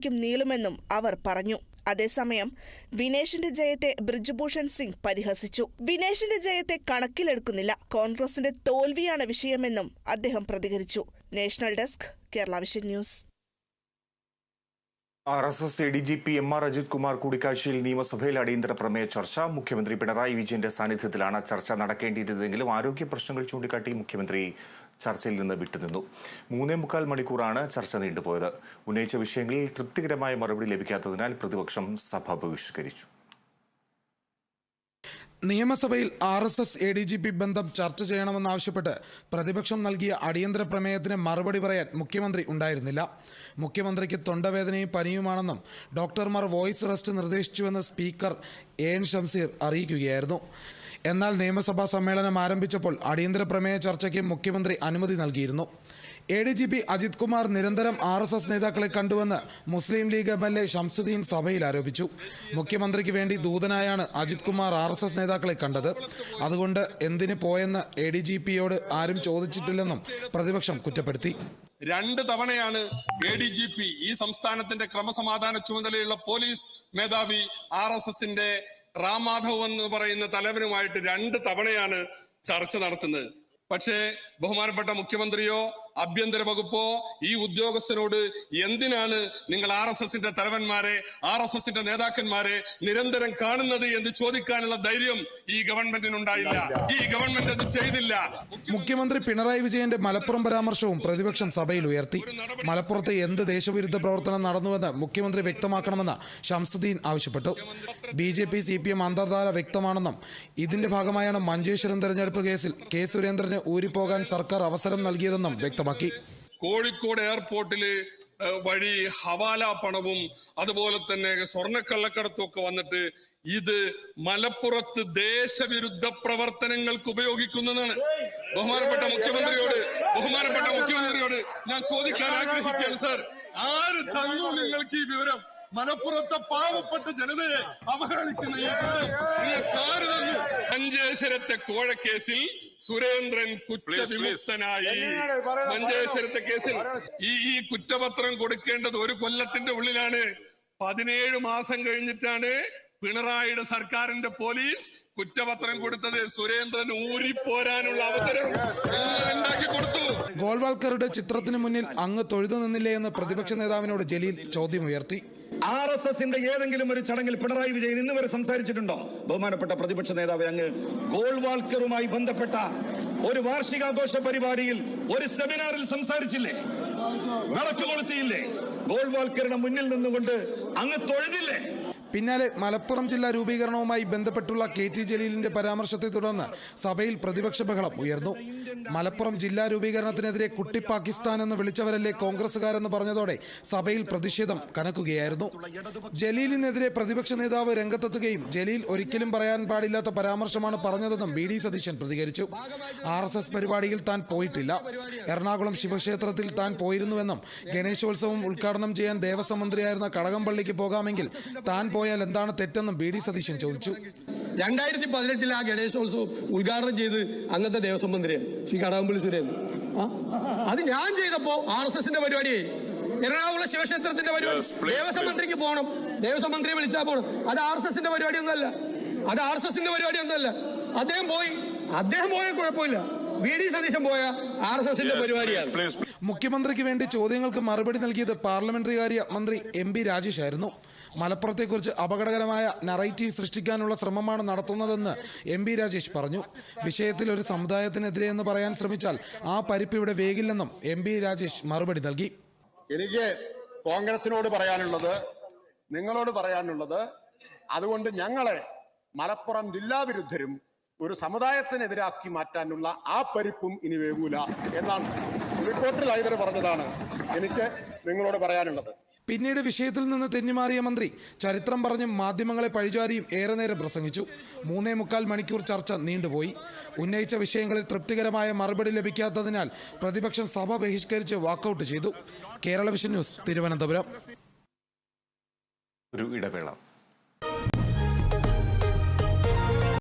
ക്കും നീളുമെന്നും അവർ പറഞ്ഞു. അതേസമയം വിനേഷിന്റെ ജയത്തെ ബ്രിജ്ഭൂഷൺ സിംഗ് പരിഹസിച്ചു. വിനേഷിന്റെ ജയത്തെ കണക്കിലെടുക്കുന്നില്ല. കോൺഗ്രസിന്റെ തോൽവിയാണ് വിഷയമെന്നും അദ്ദേഹം പ്രതികരിച്ചു. National desk Kerala vision news. R S S A D G P M R Ajith Kumar കൂടിക്കാഴ്ചയിൽ നിയമസഭയിൽ അടിയന്തര പ്രമേയ ചർച്ച. മുഖ്യമന്ത്രി പിണറായി വിജയന്റെ സാന്നിധ്യത്തിലാണ് ചർച്ച നടക്കേണ്ടിയിരുന്നതെങ്കിലും ആരോഗ്യ പ്രശ്നങ്ങൾ ചൂണ്ടിക്കാട്ടി മുഖ്യമന്ത്രി ചർച്ചയിൽ നിന്ന് വിട്ടുനിന്നു. മൂന്നേ മുക്കാൽ മണിക്കൂറാണ് ചർച്ച നീണ്ടുപോയത്. ഉന്നയിച്ച വിഷയങ്ങളിൽ തൃപ്തികരമായ മറുപടി ലഭിക്കാത്തതിനാൽ പ്രതിപക്ഷം സഭ ബഹിഷ്കരിച്ചു. നിയമസഭയിൽ R S S A D G P ബന്ധം ചർച്ച ചെയ്യണമെന്നാവശ്യപ്പെട്ട് പ്രതിപക്ഷം നൽകിയ അടിയന്തര പ്രമേയത്തിന് മറുപടി പറയാൻ മുഖ്യമന്ത്രി ഉണ്ടായിരുന്നില്ല. മുഖ്യമന്ത്രിക്ക് തൊണ്ടവേദനയും പനിയുമാണെന്നും ഡോക്ടർമാർ വോയിസ് റെസ്റ്റ് നിർദ്ദേശിച്ചുവെന്ന് സ്പീക്കർ എ എൻ ഷംസീർ അറിയിക്കുകയായിരുന്നു. എന്നാൽ നിയമസഭാ സമ്മേളനം ആരംഭിച്ചപ്പോൾ അടിയന്തര പ്രമേയ ചർച്ചയ്ക്ക് മുഖ്യമന്ത്രി അനുമതി നൽകിയിരുന്നു. A D G P Ajith Kumar നിരന്തരം ആർ എസ് എസ് നേതാക്കളെ കണ്ടുവെന്ന് Muslim League M L A Shamsuddin സഭയിൽ ആരോപിച്ചു. മുഖ്യമന്ത്രിക്ക് വേണ്ടി ദൂതനായാണ് Ajith Kumar R S S നേതാക്കളെ കണ്ടത്. അതുകൊണ്ട് എന്തിന് പോയെന്ന് എ ഡി ജി പിയോട് ആരും ചോദിച്ചിട്ടില്ലെന്നും പ്രതിപക്ഷം കുറ്റപ്പെടുത്തി. രണ്ട് തവണയാണ് എ ഡി ജി പി ഈ സംസ്ഥാനത്തിന്റെ ക്രമസമാധാന ചുമതലയുള്ള പോലീസ് മേധാവി ആർ എസ് എസിന്റെ റാം മാധവ് എന്ന് പറയുന്ന തലവനുമായിട്ട് രണ്ട് തവണയാണ് ചർച്ച നടത്തുന്നത്. പക്ഷേ ബഹുമാനപ്പെട്ട മുഖ്യമന്ത്രിയോ ആഭ്യന്തര വകുപ്പോ ഈ ഉദ്യോഗസ്ഥനോട് എന്തിനാണ് നിങ്ങൾ ആർ എസ് എസിന്റെ തലവന്മാരെ ആർ എസ് എസിന്റെ നേതാക്കന്മാരെ നിരന്തരം കാണുന്നത് എന്ന് ചോദിക്കാനുള്ള ധൈര്യം ഈ ഗവൺമെന്റിനുണ്ടായില്ല. ഈ ഗവൺമെന്റ് അത് ചെയ്തില്ല. മുഖ്യമന്ത്രി പിണറായി വിജയന്റെ മലപ്പുറം പരാമർശവും പ്രതിപക്ഷം സഭയിൽ ഉയർത്തി. മലപ്പുറത്ത് എന്ത് ദേശവിരുദ്ധ പ്രവർത്തനം നടന്നുവെന്ന് മുഖ്യമന്ത്രി വ്യക്തമാക്കണമെന്ന് ഷംസുദ്ദീൻ ആവശ്യപ്പെട്ടു. B J P C P M അന്തർധാര വ്യക്തമാണെന്നും ഇതിന്റെ ഭാഗമായാണ് മഞ്ചേശ്വരം തെരഞ്ഞെടുപ്പ് കേസിൽ കെ സുരേന്ദ്രന് ഊരിപ്പോകാൻ സർക്കാർ അവസരം നൽകിയതെന്നും വ്യക്തമാക്കി. കോഴിക്കോട് എയർപോർട്ടിൽ വഴി ഹവാല പണവും അതുപോലെ തന്നെ സ്വർണക്കള്ളക്കടത്തും ഒക്കെ വന്നിട്ട് ഇത് മലപ്പുറത്ത് ദേശവിരുദ്ധ പ്രവർത്തനങ്ങൾക്ക് ഉപയോഗിക്കുന്നതാണ്. ബഹുമാനപ്പെട്ട മുഖ്യമന്ത്രിയോട് ബഹുമാനപ്പെട്ട മുഖ്യമന്ത്രിയോട് ഞാൻ ചോദിക്കാൻ ആഗ്രഹിക്കുകയാണ് സാർ. ആര് തന്നു നിങ്ങൾക്ക് ഈ വിവരം? മലപ്പുറത്തെ പാവപ്പെട്ട ജനതയെ അവഹേളിക്കുന്ന കാരുതെന്ന് മഞ്ചേശ്വരത്തെ കോഴക്കേസിൽ സുരേന്ദ്രൻ കുറ്റവിമുക്തനായി. മഞ്ചേശ്വരത്തെ കേസിൽ ഈ ഈ കുറ്റപത്രം കൊടുക്കേണ്ടത് ഒരു കൊല്ലത്തിന്റെ ഉള്ളിലാണ്. പതിനേഴ് മാസം കഴിഞ്ഞിട്ടാണ് പിണറായിയുടെ സർക്കാരിന്റെ പോലീസ് കുറ്റപത്രം കൊടുത്തത്. സുരേന്ദ്രൻ ഊരിപ്പോരാനുള്ള അവസരം ഉണ്ടാക്കി കൊടുത്തു. ഗോൾവാൾക്കറുടെ ചിത്രത്തിന് മുന്നിൽ അങ്ങ് തൊഴുതു നിന്നില്ലേ എന്ന് പ്രതിപക്ഷ നേതാവിനോട് ജലീൽ ചോദ്യമുയർത്തി ആർ എസ് എസിന്റെ ഏതെങ്കിലും ഒരു ചടങ്ങിൽ പിണറായി വിജയൻ ഇന്ന് വരെ സംസാരിച്ചിട്ടുണ്ടോ? ബഹുമാനപ്പെട്ട പ്രതിപക്ഷ നേതാവ് അങ്ങ് ഗോൾവാൾക്കറുമായി ബന്ധപ്പെട്ട ഒരു വാർഷികാഘോഷ പരിപാടിയിൽ ഒരു സെമിനാറിൽ സംസാരിച്ചില്ലേ? വിളക്ക് കൊളുത്തിയില്ലേ? ഗോൾവാൽക്കറിന് മുന്നിൽ നിന്നുകൊണ്ട് അങ്ങ് തൊഴുതില്ലേ? പിന്നാലെ മലപ്പുറം ജില്ലാ രൂപീകരണവുമായി ബന്ധപ്പെട്ടുള്ള കെ ടി ജലീലിന്റെ പരാമർശത്തെ തുടർന്ന് സഭയിൽ പ്രതിപക്ഷ ബഹളം ഉയർന്നു. മലപ്പുറം ജില്ലാ രൂപീകരണത്തിനെതിരെ കുട്ടി പാകിസ്ഥാൻ എന്ന് വിളിച്ചവരല്ലേ കോൺഗ്രസുകാരെന്ന് പറഞ്ഞതോടെ സഭയിൽ പ്രതിഷേധം കനക്കുകയായിരുന്നു. ജലീലിനെതിരെ പ്രതിപക്ഷ നേതാവ് രംഗത്തെത്തുകയും ജലീൽ ഒരിക്കലും പറയാൻ പാടില്ലാത്ത പരാമർശമാണ് പറഞ്ഞതെന്നും ബി ഡി സതീശൻ പ്രതികരിച്ചു. ആർ എസ് എസ് പരിപാടിയിൽ താൻ പോയിട്ടില്ല. എറണാകുളം ശിവക്ഷേത്രത്തിൽ താൻ പോയിരുന്നുവെന്നും ഗണേശോത്സവം ഉദ്ഘാടനം ചെയ്യാൻ ദേവസ്വം മന്ത്രിയായിരുന്ന കടകംപള്ളിക്ക് പോകാമെങ്കിൽ താൻ പോയാൽ എന്താണ് തെറ്റെന്നും ബി ഡി സതീശൻ ചോദിച്ചു. രണ്ടായിരത്തി പതിനെട്ടിൽ ആ ഗണേശോത്സവം ഉദ്ഘാടനം ചെയ്ത് അന്നത്തെ ദേവസ്വം മന്ത്രിയാണ് ശ്രീ കടകംപള്ളി സുരേന്ദ്രൻ. അത് ഞാൻ ചെയ്തപ്പോ ആർ എസ് എസിന്റെ പരിപാടിയായി എറണാകുളം ശിവക്ഷേത്രത്തിന്റെ പരിപാടി. ദേവസ്വം മന്ത്രിക്ക് പോകണം. ദേവസ്വം മന്ത്രിയെ വിളിച്ചാൽ പോകണം. അത് ആർ എസ് എസിന്റെ പരിപാടിയൊന്നുമല്ല അത് ആർ എസ് എസിന്റെ പരിപാടിയൊന്നുമല്ല അദ്ദേഹം പോയി. അദ്ദേഹം പോയ കുഴപ്പമില്ല. വി ഡി സതീശൻ പോയ ആർ എസ് എസിന്റെ പരിപാടിയാണ്. മുഖ്യമന്ത്രിക്ക് വേണ്ടി ചോദ്യങ്ങൾക്ക് മറുപടി നൽകിയത് പാർലമെന്ററി കാര്യ മന്ത്രി എം പി രാജേഷ് ആയിരുന്നു. മലപ്പുറത്തെക്കുറിച്ച് അപകടകരമായ നറേറ്റീവ് സൃഷ്ടിക്കാനുള്ള ശ്രമമാണ് നടത്തുന്നതെന്ന് എം പി രാജേഷ് പറഞ്ഞു. വിഷയത്തിൽ ഒരു സമുദായത്തിനെതിരെ എന്ന് പറയാൻ ശ്രമിച്ചാൽ ആ പരിപ്പ് ഇവിടെ വേഗില്ലെന്നും എം പി രാജേഷ് മറുപടി നൽകി. എനിക്ക് കോൺഗ്രസിനോട് പറയാനുള്ളത് നിങ്ങളോട് പറയാനുള്ളത് അതുകൊണ്ട് ഞങ്ങളെ മലപ്പുറം ജില്ലാ വിരുദ്ധരും ഒരു സമുദായത്തിനെതിരാക്കി മാറ്റാനുള്ള ആ പരിപ്പും ഇനി വേകൂല എന്നാണ് റിപ്പോർട്ടിൽ ഹൈദർ പറഞ്ഞതാണ്. എനിക്ക് നിങ്ങളോട് പറയാനുള്ളത്. പിന്നീട് വിഷയത്തിൽ നിന്ന് തെന്നിമാറിയ മന്ത്രി ചരിത്രം പറഞ്ഞും മാധ്യമങ്ങളെ പഴിചാരിയും ഏറെ നേരം പ്രസംഗിച്ചു. മൂന്നേ മുക്കാൽ മണിക്കൂർ ചർച്ച നീണ്ടുപോയി. ഉന്നയിച്ച വിഷയങ്ങളിൽ തൃപ്തികരമായ മറുപടി ലഭിക്കാത്തതിനാൽ പ്രതിപക്ഷം സഭ ബഹിഷ്കരിച്ച് വാക്കൌട്ട് ചെയ്തു. Kerala vision news Thiruvananthapuram. ഒരു ഇടവേള.